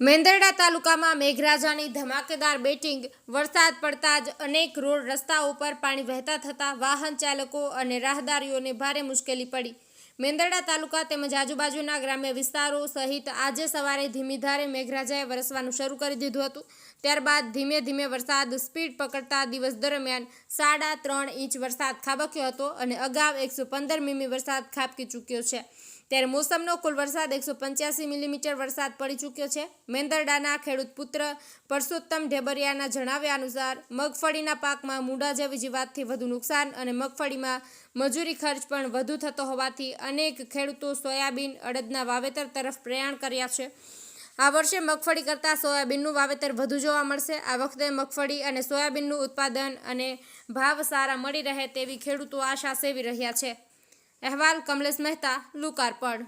મેંદરડા તાલુકામાં મેઘરાજાની ધમાકેદાર બેટિંગ, વરસાદ પડતા જ અનેક રોડ રસ્તાઓ પર પાણી વહેતા થતાં વાહન ચાલકો અને રાહદારીઓને ભારે મુશ્કેલી પડી. મેંદરડા તાલુકા તેમજ આજુબાજુના ગ્રામ્ય વિસ્તારો સહિત આજે સવારે ધીમી ધારે મેઘરાજાએ વરસવાનું શરૂ કરી દીધું હતું. ત્યારબાદ ધીમે ધીમે વરસાદ સ્પીડ પકડતા દિવસ દરમિયાન સાડા ત્રણ ઇંચ વરસાદ ખાબક્યો હતો અને અગાઉ એકસો પંદર મીમી વરસાદ ખાબકી ચૂક્યો છે. ત્યારે મોસમનો કુલ વરસાદ એકસો પંચ્યાસી મિલીમીટર વરસાદ પડી ચૂક્યો છે. મેંદરડાના ખેડૂત પુત્ર પરસોત્તમ ઢેબરિયાના જણાવ્યા અનુસાર, મગફળીના પાકમાં મૂંડા જેવી જીવાતથી વધુ નુકસાન અને મગફળીમાં મજૂરી ખર્ચ પણ વધુ થતો હોવાથી અનેક ખેડૂતો સોયાબીન અડદના વાવેતર તરફ પ્રયાણ કર્યા છે. આ વર્ષે મગફળી કરતાં સોયાબીનનું વાવેતર વધુ જોવા મળશે. આ વખતે મગફળી અને સોયાબીનનું ઉત્પાદન અને ભાવ સારા મળી રહે તેવી ખેડૂતો આશા સેવી રહ્યા છે. અહેવાલ કમલેશ મહેતા લોકાર્પણ